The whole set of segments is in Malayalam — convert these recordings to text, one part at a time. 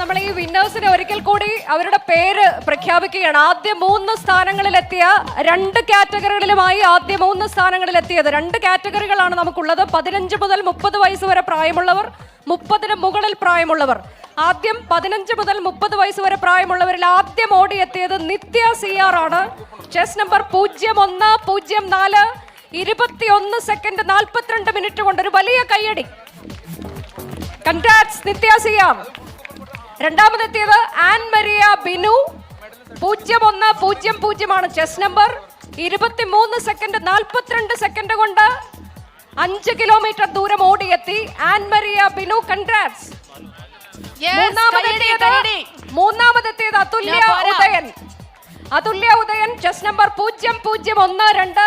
നമ്മൾ ഈ വിന്നേഴ്സിനെ ഒരിക്കൽ കൂടി അവരുടെ പേര് പ്രഖ്യാപിക്കുകയാണ്. ആദ്യ മൂന്ന് സ്ഥാനങ്ങളിലെത്തിയ രണ്ട് കാറ്റഗറികളിലുമായി ആദ്യ മൂന്ന് സ്ഥാനങ്ങളിലെത്തിയത്. രണ്ട് കാറ്റഗറികളാണ് നമുക്കുള്ളത്. പതിനഞ്ച് മുതൽ മുപ്പത് വയസ്സ് വരെ പ്രായമുള്ളവർ മുപ്പതിന് മുകളിൽ പ്രായമുള്ളവർ. ആദ്യം പതിനഞ്ച് മുതൽ മുപ്പത് വയസ്സ് വരെ പ്രായമുള്ളവരിൽ ആദ്യം ഓടിയെത്തിയത് നിത്യ സി ആർ ആണ്. ചെസ് നമ്പർ പൂജ്യം ഒന്ന് പൂജ്യം നാല് ഇരുപത്തിയൊന്ന് സെക്കൻഡ് നാൽപ്പത്തിരണ്ട് മിനിറ്റ് കൊണ്ട് ഒരു വലിയ കയ്യടി. കൺഗ്രാറ്റ്സ് നിത്യ സിയാം രണ്ടാമതെത്തിയത് ആൻ മരിയ ബിനു. പൂജ്യം ഒന്ന് പൂജ്യം പൂജ്യമാണ് ചെസ് നമ്പർ. ഇരുപത്തിമൂന്ന് സെക്കൻഡ് നാൽപ്പത്തിരണ്ട് സെക്കൻഡ് കൊണ്ട് അഞ്ച് കിലോമീറ്റർ ദൂരം ഓടിയെത്തി ആൻ മരിയ ബിനു. കൺഗ്രാറ്റ്സ് മൂന്നാമതെത്തിയത്. അതുല്യ ഉദയൻ. അതുല്യ ഉദയൻ ചെസ് നമ്പർ പൂജ്യം പൂജ്യം ഒന്ന് രണ്ട്.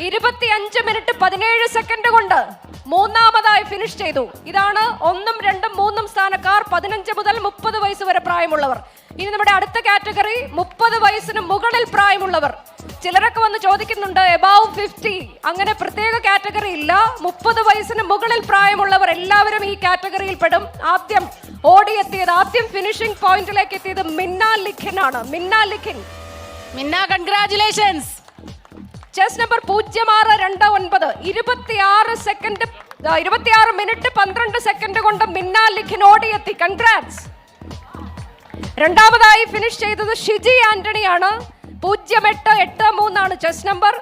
ഇരുപത്തിയഞ്ച് മിനിറ്റ് പതിനേഴ് സെക്കൻഡ് കൊണ്ട് മൂന്നാമതായി ഫിനിഷ് ചെയ്തു. ഇതാണ് ഒന്നും രണ്ടും മൂന്നും സ്ഥാനക്കാർ പതിനഞ്ച് മുതൽ മുപ്പത് വയസ്സ് വരെ പ്രായമുള്ളവർ. ഇനി നമ്മുടെ അടുത്ത കാറ്റഗറി മുപ്പത് വയസ്സിന് മുകളിൽ പ്രായമുള്ളവർ. ചിലരൊക്കെ വന്ന് ചോദിക്കുന്നുണ്ട് എബാവ് ഫിഫ്റ്റി അങ്ങനെ പ്രത്യേക കാറ്റഗറി ഇല്ല. മുപ്പത് വയസ്സിന് മുകളിൽ പ്രായമുള്ളവർ എല്ലാവരും ഈ കാറ്റഗറിയിൽ പെടും. ആദ്യം ഓടിയെത്തിയത് ആദ്യം ഫിനിഷിംഗ് പോയിന്റിലേക്ക് എത്തിയത് മിന്ന ലിഖിൻ ആണ്. മിന്ന ലിഖിൻ. മിന്ന കൺഗ്രാറ്റുലേഷൻസ് ചെസ് നമ്പർ പൂജ്യം ആറ് രണ്ട് ഒൻപത്. ഇരുപത്തിയാറ് സെക്കൻഡ് ഇരുപത്തിയാറ് മിനിറ്റ് പന്ത്രണ്ട് സെക്കൻഡ് കൊണ്ട് മിന്ന ലിഖിൻ ഓടിയെത്തി. കൺഗ്രാറ്റ്സ് രണ്ടാമതായി ഫിനിഷ് ചെയ്തത് ഷിജി ആന്റണിയാണ്. പൂജ്യം എട്ട് എട്ട് മൂന്നാണ് ചെസ് നമ്പർ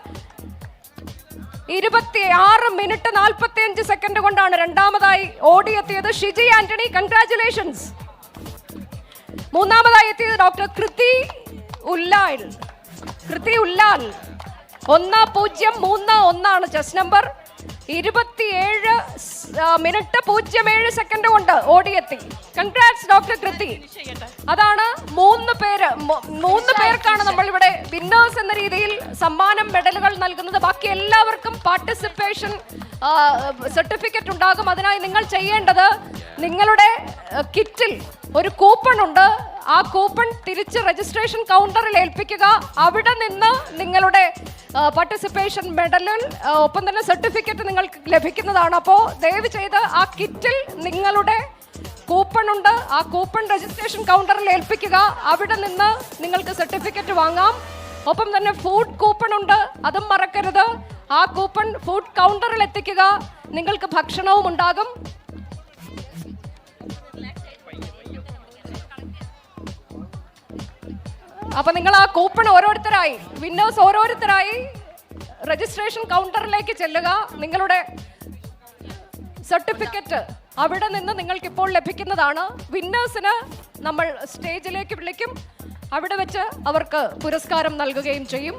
ഇരുപത്തി ആറ് മിനിറ്റ് നാൽപ്പത്തി അഞ്ച് സെക്കൻഡ് കൊണ്ടാണ് രണ്ടാമതായി ഓടിയെത്തിയത് ഷിജി ആന്റണി. കൺഗ്രാറ്റുലേഷൻസ് മൂന്നാമതായി എത്തിയത് ഡോക്ടർ കൃതി ഉല്ലാൽ. കൃതി ഉല്ലാൽ. ഒന്ന് പൂജ്യം മൂന്ന് ഒന്നാണ്. ചെസ് നമ്പർ ഇരുപത്തിയേഴ് മിനിറ്റ് പൂജ്യം ഏഴ് സെക്കൻഡ് കൊണ്ട് ഓടിയെത്തി. കൺഗ്രാറ്റ്സ് ഡോക്ടർ കൃതി അതാണ് മൂന്ന് പേര് മൂന്ന് പേർക്കാണ് നമ്മൾ ഇവിടെ വിന്നേഴ്സ് എന്ന രീതിയിൽ മെഡലുകൾ നൽകുന്നത്. ബാക്കി എല്ലാവർക്കും പാർട്ടിസിപ്പേഷൻ സർട്ടിഫിക്കറ്റ് ഉണ്ടാകും. അതിനായി നിങ്ങൾ ചെയ്യേണ്ടത് നിങ്ങളുടെ കിറ്റിൽ ഒരു കൂപ്പൺ ഉണ്ട്. ആ കൂപ്പൺ തിരിച്ച് രജിസ്ട്രേഷൻ കൗണ്ടറിൽ ഏൽപ്പിക്കുക. അവിടെ നിന്ന് നിങ്ങളുടെ പാർട്ടിസിപ്പേഷൻ മെഡലിൽ ഒപ്പം തന്നെ സർട്ടിഫിക്കറ്റ് നിങ്ങൾക്ക് ലഭിക്കുന്നതാണ്. അപ്പോൾ ദയവ് ചെയ്ത് ആ കിറ്റിൽ നിങ്ങളുടെ കൂപ്പൺ ഉണ്ട്. ആ കൂപ്പൺ രജിസ്ട്രേഷൻ കൗണ്ടറിൽ ഏൽപ്പിക്കുക. അവിടെ നിന്ന് നിങ്ങൾക്ക് സർട്ടിഫിക്കറ്റ് വാങ്ങാം. ഒപ്പം തന്നെ ഫുഡ് കൂപ്പൺ ഉണ്ട്. അതും മറക്കരുത്. ആ കൂപ്പൺ ഫുഡ് കൗണ്ടറിൽ എത്തിക്കുക. നിങ്ങൾക്ക് ഭക്ഷണവും ഉണ്ടാകും. അപ്പൊ നിങ്ങൾ ആ കൂപ്പൺ ഓരോരുത്തരായി. വിന്നേഴ്സ് ഓരോരുത്തരായി. രജിസ്ട്രേഷൻ കൗണ്ടറിലേക്ക് ചെല്ലുക. നിങ്ങളുടെ സർട്ടിഫിക്കറ്റ് അവിടെ നിന്ന് നിങ്ങൾക്ക് ഇപ്പോൾ ലഭിക്കുന്നതാണ് വിന്നേഴ്സിന് നമ്മൾ സ്റ്റേജിലേക്ക് വിളിക്കും. അവിടെ വെച്ച് അവർക്ക് പുരസ്കാരം നൽകുകയും ചെയ്യും.